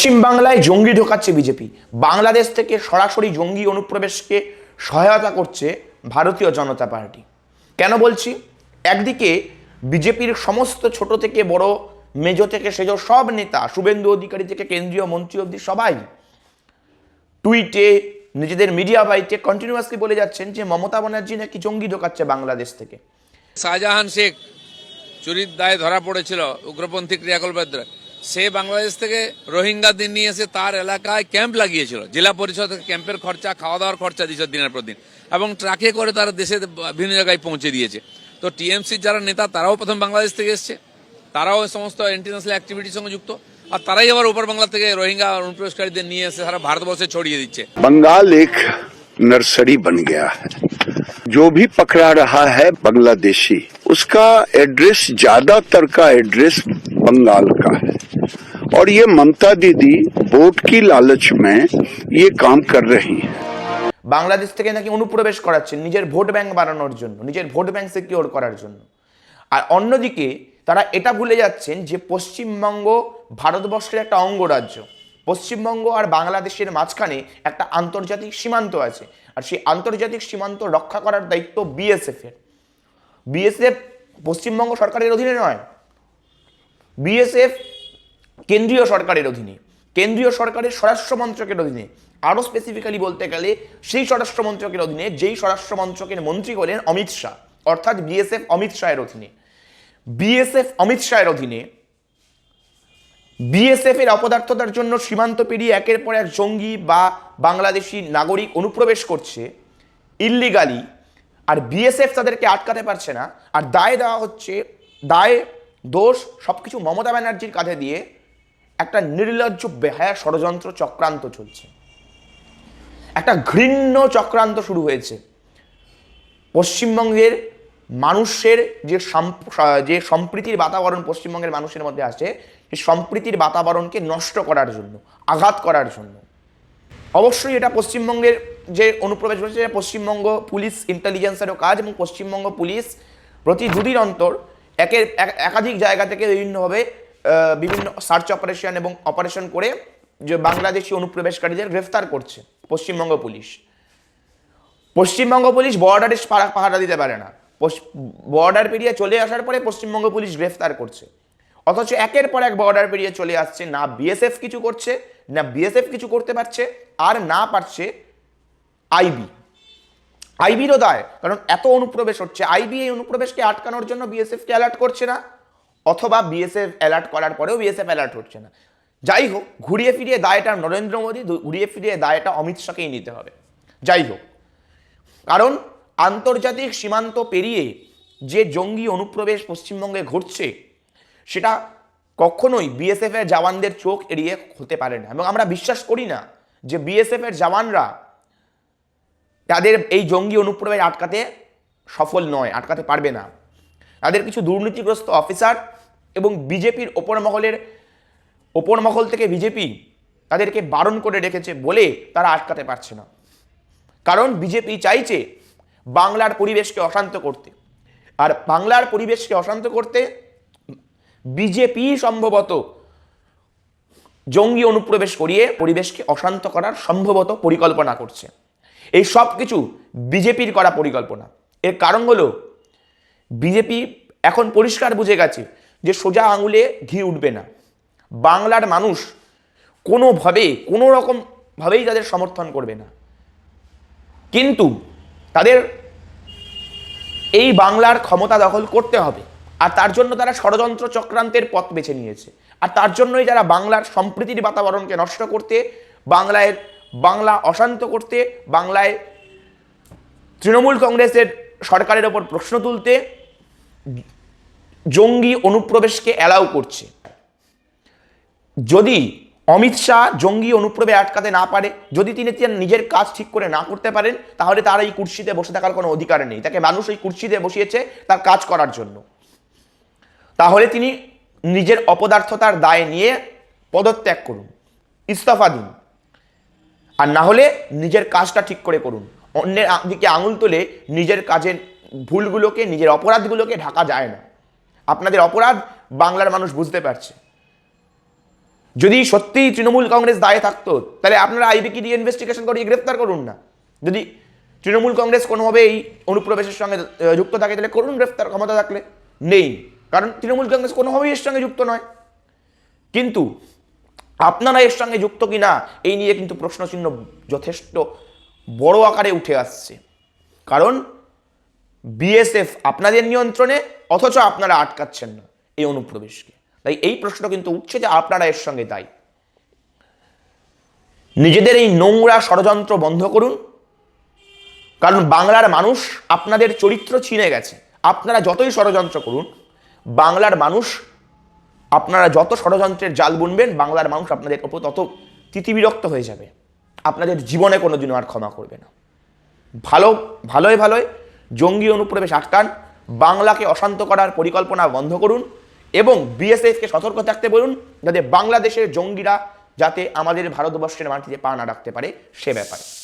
পশ্চিমবাংলায় জঙ্গি ঢোকাচ্ছে বিজেপি। বাংলাদেশ থেকে সরাসরি জঙ্গি অনুপ্রবেশকে সহায়তা করছে ভারতীয় জনতা পার্টি। কেন বলছি? একদিকে বিজেপির সমস্ত ছোট থেকে বড়, মেজো থেকে সেজো সব নেতা, শুভেন্দু অধিকারী থেকে কেন্দ্রীয় মন্ত্রী অবধি সবাই টুইটে, নিজেদের মিডিয়া বাইটে কন্টিনিউয়াসলি বলে যাচ্ছেন যে মমতা ব্যানার্জি নাকি জঙ্গি ঢোকাচ্ছে বাংলাদেশ থেকে। শাহজাহান শেখ চুরির দায়ে ধরা পড়েছিল উগ্রপন্থী ক্রিয়াকল্পের দ্বারা। সে বাংলাদেশ থেকে রোহিঙ্গাদের নিয়ে এসে তার এলাকায় ক্যাম্প লাগিয়েছিল জেলা পরিষদ থেকে ক্যাম্পের খরচা খাওয়া দাওয়ার খরচা দিয়েছে দিনের পর দিন এবং ট্রাকে করে তারা দেশে বিভিন্ন জায়গায় পৌঁছে দিয়েছে তো টিএমসির যারা নেতা তারাও প্রথম বাংলাদেশ থেকে এসছে তারাও এই সমস্ত ইন্টারন্যাশনাল অ্যাক্টিভিটির সঙ্গে যুক্ত আর তারাই আবার উপর বাংলা থেকে রোহিঙ্গা অনুপ্রবেশকারীদের নিয়ে এসে সারা ভারতবর্ষে ছড়িয়ে দিচ্ছে बंगाल एक नर्सरी बन गया है जो भी पकड़ा रहा है बांग्लादेशी उसका एड्रेस ज्यादातर का एड्रेस बंगाल का है और ये ममता दीदी वोट की लालच में ये काम कर रही हैं বাংলাদেশ থেকে নাকি অনুপ্রবেশ করাচ্ছেন নিজের ভোট ব্যাংক বাড়ানোর জন্য নিজের ভোট ব্যাংক সিকিওর করার জন্য আর অন্যদিকে তারা এটা ভুলে যাচ্ছেন যে পশ্চিমবঙ্গ ভারতবর্ষের একটা অঙ্গরাজ্য পশ্চিমবঙ্গ আর বাংলাদেশের মাঝখানে একটা আন্তর্জাতিক সীমান্ত আছে আর সেই আন্তর্জাতিক সীমান্ত রক্ষা করার দায়িত্ব বিএসএফ এর বিএসএফ পশ্চিমবঙ্গ সরকারের অধীনে নয় বিএসএফ কেন্দ্রীয় সরকারের অধীনে, কেন্দ্রীয় সরকারের স্বরাষ্ট্র মন্ত্রকের অধীনে আরও স্পেসিফিক্যালি বলতে গেলে সেই স্বরাষ্ট্র মন্ত্রকের অধীনে যেই স্বরাষ্ট্র মন্ত্রকের মন্ত্রী হলেন অমিত শাহ, অর্থাৎ বিএসএফ অমিত শাহের অধীনে। বিএসএফ অমিত শাহের অধীনে বিএসএফ এর অপদার্থতার জন্য সীমান্ত পেরিয়ে একের পর এক জঙ্গি বা বাংলাদেশি নাগরিক অনুপ্রবেশ করছে ইল্লিগালি আর বিএসএফ তাদেরকে আটকাতে পারছে না। আর দায় দেওয়া হচ্ছে, দায়, দোষ সব কিছু মমতা ব্যানার্জির কাঁধে দিয়ে একটা নির্লজ্জ, বেহায়া ষড়যন্ত্র চক্রান্ত চলছে। একটা ঘৃণ্য চক্রান্ত শুরু হয়েছে। পশ্চিমবঙ্গের মানুষের যে যে সম্প্রীতির বাতাবরণ পশ্চিমবঙ্গের মানুষের মধ্যে আছে সেই সম্প্রীতির বাতাবরণকে নষ্ট করার জন্য, আঘাত করার জন্য। অবশ্যই এটা পশ্চিমবঙ্গের যে অনুপ্রবেশ হয়েছে সেটা পশ্চিমবঙ্গ পুলিশ ইন্টেলিজেন্সেরও কাজ এবং পশ্চিমবঙ্গ পুলিশ প্রতি দুদিন অন্তর একের এক- একাধিক জায়গা থেকে বিভিন্নভাবে বিভিন্ন সার্চ অপারেশন এবং অপারেশন করে যে বাংলাদেশি অনুপ্রবেশকারীদের গ্রেফতার করছে পশ্চিমবঙ্গ পুলিশ। পশ্চিমবঙ্গ পুলিশ বর্ডারে পাহারা- দিতে পারে না। বর্ডার পেরিয়ে চলে আসার পরে পশ্চিমবঙ্গ পুলিশ গ্রেফতার করছে। অথচ একের পর এক বর্ডার পেরিয়ে চলে আসছে, না বিএসএফ কিছু করছে, না বিএসএফ কিছু করতে পারছে, আর না পারছে আইবি আইবিরও দায়, কারণ এত অনুপ্রবেশ হচ্ছে। আইবি এই অনুপ্রবেশকে আটকানোর জন্য বিএসএফকে অ্যালার্ট করছে না। অথবা বিএসএফ অ্যালার্ট করার পরেও বিএসএফ অ্যালার্ট হচ্ছে না। যাই হোক, ঘুরিয়ে ফিরিয়ে দায়টা নরেন্দ্র মোদী ঘুরিয়ে ফিরিয়ে দায়টা অমিত শাহকেই নিতে হবে। যাই হোক, কারণ আন্তর্জাতিক সীমান্ত পেরিয়ে যে জঙ্গি অনুপ্রবেশ পশ্চিমবঙ্গে ঘটছে, সেটা কখনোই বিএসএফ এর জওয়ানদের চোখ এড়িয়ে হতে পারে না। এবং আমরা বিশ্বাস করি না যে বিএসএফ এর জওয়ানরা তাদের এই জঙ্গি অনুপ্রবেশ আটকাতে সফল নয়, আটকাতে পারবে না। তাদের কিছু দুর্নীতিগ্রস্ত অফিসার এবং বিজেপির ওপর মহলের, ওপর মহল থেকে বিজেপি তাদেরকে বারণ করে রেখেছে বলে তারা আটকাতে পারছে না। কারণ বিজেপি চাইছে বাংলার পরিবেশকে অশান্ত করতে। আর বাংলার পরিবেশকে অশান্ত করতে বিজেপি সম্ভবত জঙ্গি অনুপ্রবেশ করিয়ে পরিবেশকে অশান্ত করার সম্ভবত পরিকল্পনা করছে। এই সব কিছু বিজেপির করা পরিকল্পনা। এর কারণ হলো বিজেপি এখন পরিষ্কার বুঝে গেছে যে সোজা আঙুলে ঘি উঠবে না। বাংলার মানুষ কোনোভাবে কোনো রকমভাবেই তাদের সমর্থন করবে না। কিন্তু তাদের এই বাংলার ক্ষমতা দখল করতে হবে। আর তার জন্য তারা ষড়যন্ত্র চক্রান্তের পথ বেছে নিয়েছে। আর তার জন্যই যারা বাংলার সম্প্রীতির বাতাবরণকে নষ্ট করতে, বাংলায়, বাংলা অশান্ত করতে, বাংলায় তৃণমূল কংগ্রেসের সরকারের ওপর প্রশ্ন তুলতে জঙ্গি অনুপ্রবেশকে অ্যালাউ করছে। যদি অমিত শাহ জঙ্গি অনুপ্রবে আটকাতে না পারে, যদি তিনি নিজের কাজ ঠিক করে না করতে পারেন, তাহলে তার এই কুর্সিতে বসে থাকার কোনো অধিকার নেই। তাকে মানুষ ওই কুর্সিতে বসিয়েছে তার কাজ করার জন্য। তাহলে তিনি নিজের অপদার্থতার দায় নিয়ে পদত্যাগ করুন, ইস্তফা দিন। আর না হলে নিজের কাজটা ঠিক করে করুন। অন্যের দিকে আঙুল তুলে নিজের কাজের ভুলগুলোকে, নিজের অপরাধগুলোকে ঢাকা যায় না। আপনাদের অপরাধ বাংলার মানুষ বুঝতে পারছে। যদি সত্যিই তৃণমূল কংগ্রেস দায়ে থাকতো, তাহলে আপনারা আইবিকে দিয়ে ইনভেস্টিগেশন করিয়ে গ্রেফতার করুন না। যদি তৃণমূল কংগ্রেস কোনোভাবে এই অনুপ্রবেশের সঙ্গে যুক্ত থাকে, তাহলে করুন গ্রেফতার ক্ষমতা থাকলে। নেই। কারণ তৃণমূল কংগ্রেস কোনোভাবেই এর সঙ্গে যুক্ত নয়। কিন্তু আপনারা এর সঙ্গে যুক্ত কি না এই নিয়ে কিন্তু প্রশ্নচিহ্ন যথেষ্ট বড় আকারে উঠে আসছে। কারণ বিএসএফ আপনাদের নিয়ন্ত্রণে, অথচ আপনারা আটকাচ্ছেন না এই অনুপ্রবেশকে। তাই এই প্রশ্ন কিন্তু উঠছে যে আপনারা এর সঙ্গে দায়ী। নিজেদের এই নোংরা ষড়যন্ত্র বন্ধ করুন। কারণ বাংলার মানুষ আপনাদের চরিত্র চিনে গেছে। আপনারা যতই ষড়যন্ত্র করুন, বাংলার মানুষ, আপনারা যত ষড়যন্ত্রের জাল বুনবেন, বাংলার মানুষ আপনাদের ওপর তত তিতিবিরক্ত হয়ে যাবে। আপনাদের জীবনে কোনোদিনও আর ক্ষমা করবে না। ভালো ভালোই ভালোই জঙ্গি অনুপ্রবেশ আটকান, বাংলাকে অশান্ত করার পরিকল্পনা বন্ধ করুন এবং বিএসএফকে সতর্ক থাকতে বলুন যাতে বাংলাদেশের জঙ্গিরা যাতে আমাদের ভারতবর্ষের মাটিতে পা না রাখতে পারে সে ব্যাপারে।